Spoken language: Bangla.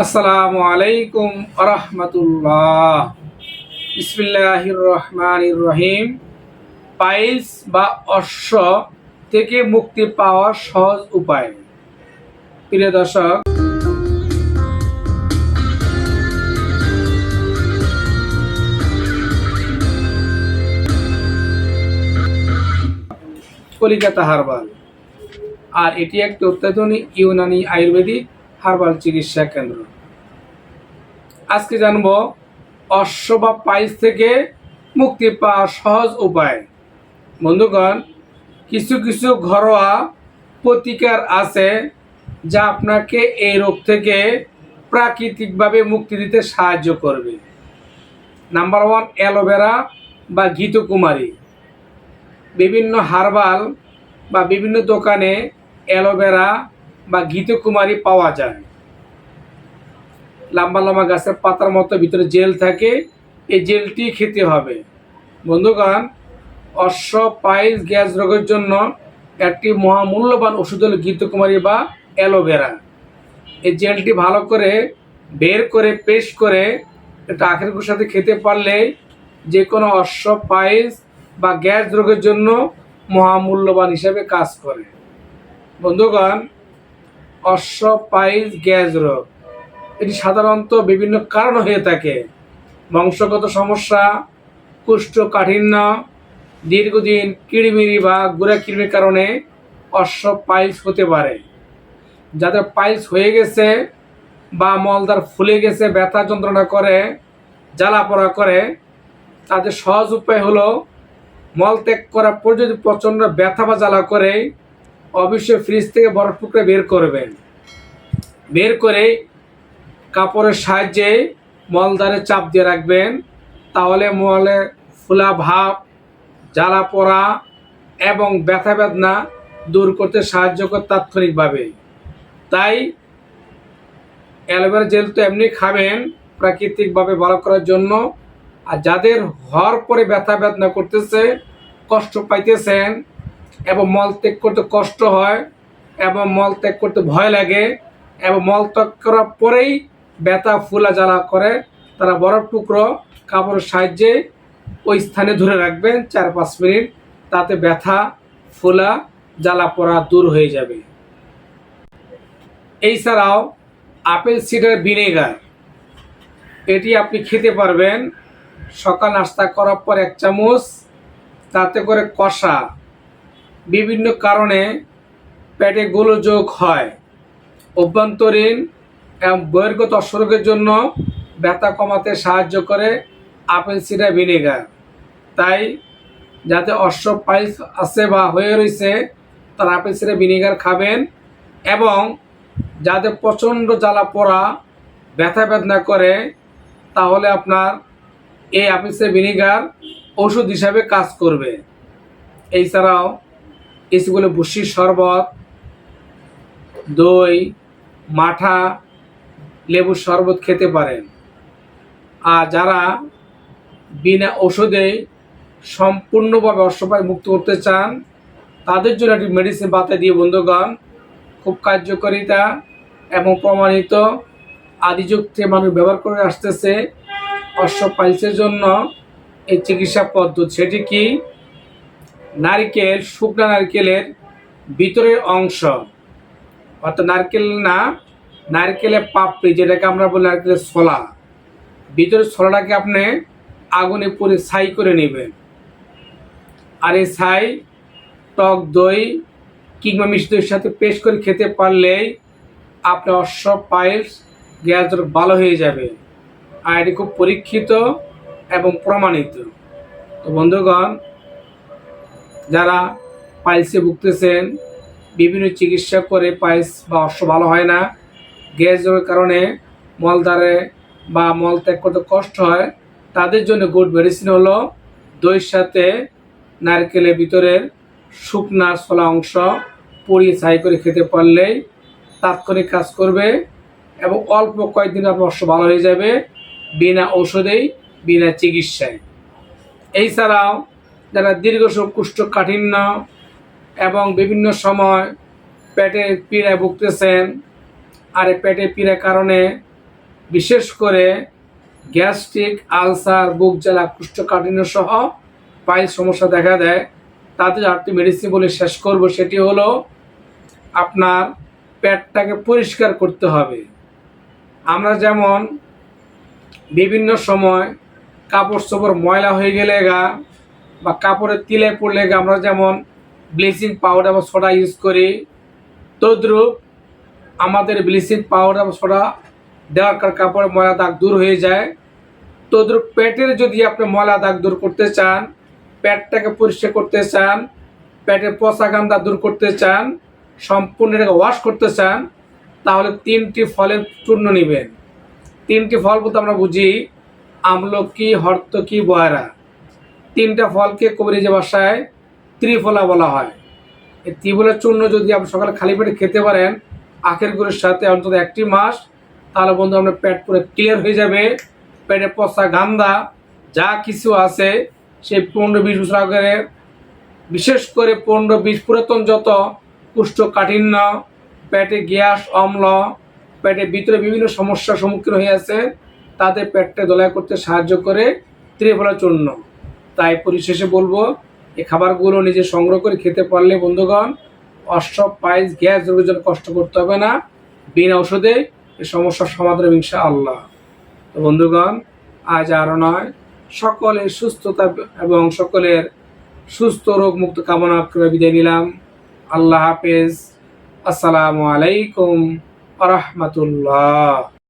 আসসালামু আলাইকুম আরহামতুল্লাহ। বিসমিল্লাহির রহমানির রহিম পাইলস বা অশ্ব থেকে মুক্তি পাওয়ার সহজ উপায়। প্রিয় দর্শক, কলিকাতা হারবাল। আর এটি একটি অত্যাধুনিক ইউনানি আয়ুর্বেদিক হার্বাল চিকিৎসা কেন্দ্র। আজকে জানব অশ্ব বা পাইস থেকে মুক্তি পাওয়ার সহজ উপায়। বন্ধুগণ, কিছু কিছু ঘরোয়া প্রতিকার আছে যা আপনাকে এই রোগ থেকে প্রাকৃতিকভাবে মুক্তি দিতে সাহায্য করবে। নাম্বার ওয়ান, অ্যালোভেরা বা ঘিতকুমারী। বিভিন্ন হার্বাল বা বিভিন্ন দোকানে অ্যালোভেরা বা ঘিতকুমারী পাওয়া যায়। লম্বা লম্বা গাছের পাতার মতো ভিতরে জেল থাকে, এই জেলটি খেতে হবে। বন্ধুগণ, অশ্ব পাইলস গ্যাস রোগের জন্য একটি মহামূল্যবান ওষুধ হল ঘিতকুমারী বা অ্যালোভেরা। এই জেলটি ভালো করে বের করে, পেস্ট করে, এটা আখের সাথে খেতে পারলে যে কোনো অশ্ব পাইলস বা গ্যাস রোগের জন্য মহামূল্যবান হিসাবে কাজ করে। বন্ধুগণ অশ্ব পাইলস গ্যাস রোগ। এটি সাধারণত বিভিন্ন কারণ হয়ে থাকে। বংশগত সমস্যা, কুষ্ঠকাঠিন্য, দীর্ঘদিন কিড়িমিড়ি বা গুড়া কিড়মির কারণে অশ্ব পাইলস হতে পারে। যাদের পাইলস হয়ে গেছে বা মলদার ফুলে গেছে, ব্যথা যন্ত্রণা করে, জ্বালা পোড়া করে, তাদের সহজ উপায় হলো মল ত্যাগ করা পর যদি প্রচণ্ড ব্যথা বা জ্বালা করে অবশ্যই ফ্রিজ থেকে বরফ টুকরে বের করবেন। বের করে কাপড়ের সাহায্যে মলদারে চাপ দিয়ে রাখবেন। তাহলে মলে ফুলা ভাব, জ্বালা পোড়া এবং ব্যথা বেদনা দূর করতে সাহায্য করে তাৎক্ষণিকভাবে। তাই অ্যালোভেরা জেল তো এমনি খাবেন প্রাকৃতিকভাবে ভালো করার জন্য। আর যাদের হওয়ার পরে ব্যথা বেদনা করতেছে, কষ্ট পাইতেছেন এবং মল ত্যাগ করতে কষ্ট হয় এবং মল ত্যাগ করতে ভয় লাগে এবং মল ত্যাগ করার পরেই ব্যথা, ফুলা, জ্বালা করে। তারা বরফ, টুকরো, কাপড়ের সাহায্যে ওই স্থানে ধরে রাখবেন চার, পাঁচ মিনিট। তাতে ব্যথা, ফুলা, জ্বালা পড়া দূর হয়ে যাবে। এছাড়াও আপেল সিডার ভিনেগার। এটি আপনি খেতে পারবেন। সকাল নাস্তা করার পর এক চামচ। তাতে করে কষা। বিভিন্ন কারণে পেটে গোলযোগ হয়। অভ্যন্তরীণ এবং বহির্গত অশ্বরোগের জন্য ব্যথা কমাতে সাহায্য করে আপেল সিডার ভিনেগার। তাই যাতে অশ্ব পাইলস আছে বা হয়ে রয়েছে, তারা আপেল সিডার ভিনেগার খাবেন এবং যাদের প্রচণ্ড জ্বালা পোড়া, ব্যথা বেদনা করে, তাহলে আপনার এই আপেল সিডার ভিনেগার ওষুধ হিসাবে কাজ করবে। এছাড়াও এসিগুলো ভুসির শরবত, দই, মাঠা, লেবুর শরবত খেতে পারেন। আর যারা বিনা ওষুধে সম্পূর্ণভাবে অশ্বপায় মুক্ত করতে চান, তাদের জন্য একটি মেডিসিন বাতা দিয়ে বন্ধুগণ, খুব কার্যকারিতা এবং প্রমাণিত আদিযুগ থেকে মানুষ ব্যবহার করে আসতেছে অশ্বপাইলসের জন্য এই চিকিৎসা পদ্ধতি। সেটি কি? নারকেল, শুকনা নারকেলের ভিতরের অংশ। অর্থাৎ নারকেল না, নারকেলের পাপড়ি, যেটাকে আমরা বলি নারকেলের ছোলা। ভিতরের ছোলাটাকে আপনি আগুনে পুড়ে ছাই করে নেবেন। আর এই ছাই, টক দই কিংবা মিষ্টি দইয়ের সাথে পেস্ট করে খেতে পারলেই আপনার অশ্ব পাইলস গ্যাস ভালো হয়ে যাবে। আর এটি খুব পরীক্ষিত এবং প্রমাণিত। তো বন্ধুগণ যারা পাইলসে ভুগতেছেন, বিভিন্ন চিকিৎসা করে পাইলস বা অশ্ব ভালো হয় না, গ্যাস রোগের কারণে মলদ্বারে বা মল ত্যাগ করতে কষ্ট হয়, তাদের জন্য গুড মেডিসিন হলো দইয়ের সাথে নারকেলের ভিতরের শুকনা ছোলা অংশ পুড়িয়ে ছাই করে খেতে পারলেই তাৎক্ষণিক কাজ করবে এবং অল্প কয়েকদিন আপনার অশ্ব ভালো হয়ে যাবে বিনা ঔষধেই, বিনা চিকিৎসায়। এছাড়াও যারা দীর্ঘ কুষ্ঠকাঠিন্য এবং বিভিন্ন সময় পেটে পীড়ায় ভুগতেছেন, আর পেটে পীড়ার কারণে বিশেষ করে গ্যাস্ট্রিক, আলসার, বুক জ্বালা কুষ্ঠকাঠিন্য সহ পায়ের সমস্যা দেখা দেয়। তাতে আরেকটি মেডিসিন বলে শেষ করব, সেটি হলো আপনার পেটটাকে পরিষ্কার করতে হবে। আমরা যেমন বিভিন্ন সময় কাপড় চোপড় ময়লা হয়ে গেলে গা বা কাপড়ের তিলে পড়লে আমরা যেমন ব্লিচিং পাউডার বা সোডা ইউজ করি, তদ্রূপ আমাদের ব্লিচিং পাউডার বা সোডা দেওয়ার কারণে কাপড়ে ময়লা দাগ দূর হয়ে যায়। তদ্রূপ পেটের যদি আপনি ময়লা দাগ দূর করতে চান, পেটটাকে পরিষ্কার করতে চান, পেটের পচা গান্দা দূর করতে চান সম্পূর্ণ এটাকে ওয়াশ করতে চান, তাহলে তিনটি ফলের চূর্ণ নেবেন। তিনটি ফল বলতে আমরা বুঝি, আমলকি, হর্তকি, বয়রা। তিনটা ফলকে কবিরাজি ভাষায় ত্রিফলা বলা হয়। এই ত্রিফলের চূর্ণ যদি আপনি সকালে খালি পেটে খেতে পারেন, আখের গুড়ের সাথে অন্তত একটি মাস, তাহলে বন্ধু আপনার পেট পুরো ক্লিয়ার হয়ে যাবে। পেটে পচা গান্দা যা কিছু আছে, সেই পনেরো বিশ বছর আগের, বিশেষ করে পনেরো বিশ পুরাতন যত কুষ্ঠকাঠিন্য পেটে গ্যাস অম্ল পেটের ভিতরে বিভিন্ন সমস্যার সম্মুখীন হয়ে আছে, তাদের পেটটা দলায় করতে সাহায্য করে ত্রিফলা চূর্ণ। তাই পরিশেষে বলব, এই খাবারগুলো নিজে সংগ্রহ করে খেতে পারলে বন্ধুগণ, অষ্টম পাইস গ্যাস রোগের জন্য কষ্ট করতে হবে না, বিনা ওষুধে এই সমস্যার সমাধান ইনশা আল্লাহ তো বন্ধুগণ, আজ আরও নয়, সকলের সুস্থতা এবং সকলের সুস্থ রোগ মুক্ত কামনা করে বিদায় নিলাম। আল্লাহ হাফেজ। আসসালামু আলাইকুম আ রহমতুল্লাহ।